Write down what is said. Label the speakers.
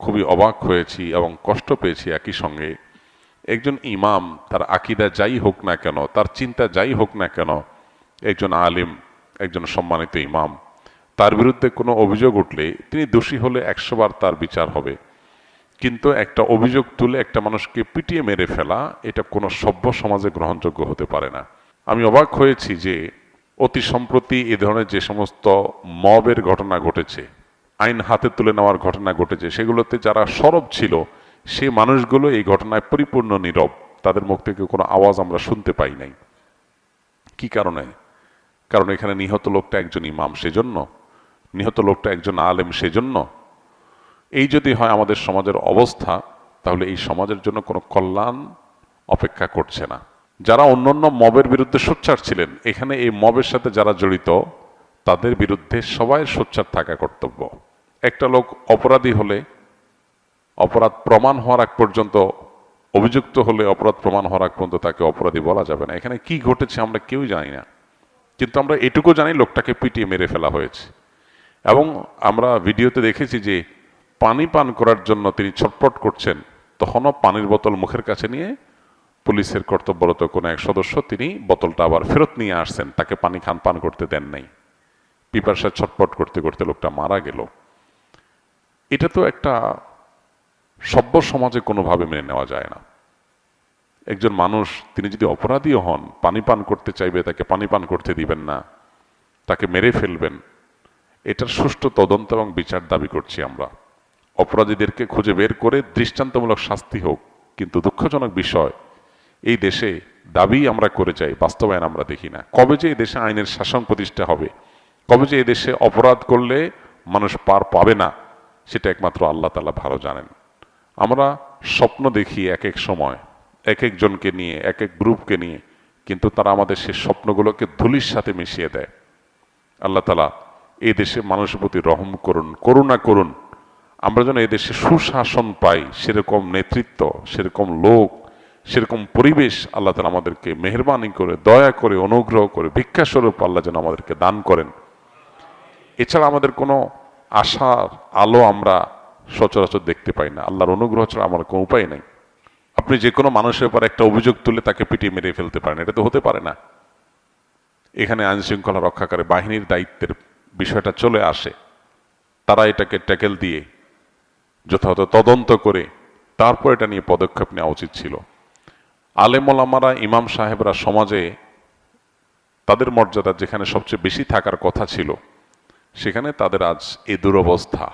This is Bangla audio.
Speaker 1: খুবই অবাক হয়েছি এবং কষ্ট পেয়েছি একই সঙ্গে। একজন ইমাম, তার আকিদা যাই হোক না কেন, তার চিন্তা যাই হোক না কেন, একজন আলিম, একজন সম্মানিত ইমাম, তার বিরুদ্ধে কোনো অভিযোগ উঠলে তিনি দোষী হলে একশোবার তার বিচার হবে। কিন্তু একটা অভিযোগ তুলে একটা মানুষকে পিটিয়ে মেরে ফেলা, এটা কোনো সভ্য সমাজে গ্রহণযোগ্য হতে পারে না। আমি অবাক হয়েছি যে অতি সম্প্রতি এ ধরনের যে সমস্ত মবের ঘটনা ঘটেছে আইন হাতে তুলে নেওয়ার ঘটনা ঘটেছে। সেগুলোতে যারা সরব ছিল সেই মানুষগুলো এই ঘটনায় পরিপূর্ণ নীরব। তাদের মুখ থেকে কোনো আওয়াজ আমরা শুনতে পাই নাই। কি কারণে? কারণ এখানে নিহত লোকটা একজন ইমাম সেজন্য। নিহত লোকটা একজন আলেম সেজন্য। এই যদি হয় আমাদের সমাজের অবস্থা, তাহলে এই সমাজের জন্য কোনো কল্যাণ অপেক্ষা করছে না। যারা অন্যান্য মবের বিরুদ্ধে সোচ্চার ছিলেন, এখানে এই মবের সাথে যারা জড়িত তাদের বিরুদ্ধে সবাই সোচ্চার থাকা কর্তব্য। একটা লোক অপরাধী হলে, অপরাধ প্রমাণ হওয়ার আগ পর্যন্ত, অভিযুক্ত হলে অপরাধ প্রমাণ হওয়ার আগ পর্যন্ত তাকে অপরাধী বলা যাবে না। এখানে কি ঘটেছে আমরা কেউ জানি না। কিন্তু আমরা এটুকু জানি লোকটাকে পিটিয়ে মেরে ফেলা হয়েছে। এবং আমরা ভিডিওতে দেখেছি যে পানি পান করার জন্য তিনি ছটপট করছেন, তখনও পানির বোতল মুখের কাছে নিয়ে পুলিশের কর্তব্যরত কোনো এক সদস্য তিনি বোতলটা আবার ফেরত নিয়ে আসছেন, তাকে পানি খান পান করতে দেন নাই। পিপাসা ছটপট করতে করতে লোকটা মারা গেল। এটা তো একটা সভ্য সমাজে কোনোভাবে মেনে নেওয়া যায় না। একজন মানুষ, তিনি যদি অপরাধীও হন, পানি পান করতে চাইবে, তাকে পানি পান করতে দিবেন না, তাকে মেরে ফেলবেন, এটার সুষ্ঠু তদন্ত এবং বিচার দাবি করছি আমরা। অপরাধীদেরকে খুঁজে বের করে দৃষ্টান্তমূলক শাস্তি হোক, কিন্তু দুঃখজনক বিষয়, এই দেশে দাবি আমরা করে যাই, বাস্তবায়ন আমরা দেখি না। কবে যে এই দেশে আইনের শাসন প্রতিষ্ঠা হবে কবে যে এদেশে অপরাধ করলে মানুষ পার পাবে না, সেটা একমাত্র আল্লাহ তালা ভালো জানেন। আমরা স্বপ্ন দেখি এক এক সময়, এক একজনকে নিয়ে, এক এক গ্রুপকে নিয়ে, কিন্তু তারা আমাদের সে স্বপ্নগুলোকে ধুলির সাথে মিশিয়ে দেয়। আল্লাহ তালা এই দেশে মানুষের প্রতি রহম করুন, করুণা করুন। আমরা যেন এদেশে সুশাসন পাই, সেরকম নেতৃত্ব, সেরকম লোক, সেরকম পরিবেশ আল্লাহ তালা আমাদেরকে মেহরবানি করে, দয়া করে, অনুগ্রহ করে, ভিক্ষাস্বরূপ আল্লাহ যেন আমাদেরকে দান করেন। এছাড়া আমাদের কোনো আশার আলো আমরা সচরাচর দেখতে পাই না। আল্লাহর অনুগ্রহ ছাড়া আমার কোনো উপায় নেই। আপনি যে কোনো মানুষের উপর একটা অভিযোগ তুলে তাকে পিটিয়ে মেরে ফেলতে পারেন, এটা তো হতে পারে না। এখানে আইন শৃঙ্খলা রক্ষাকারী বাহিনীর দায়িত্বের বিষয়টা চলে আসে। তারা এটাকে ট্যাকেল দিয়ে যথাযথ তদন্ত করে তারপর এটা নিয়ে পদক্ষেপ নেওয়া উচিত ছিল। আলেমলামারা ইমাম সাহেবরা সমাজে তাদের মর্যাদা যেখানে সবচেয়ে বেশি থাকার কথা ছিল সেখানে তাদের আজ এ দুরবস্থা।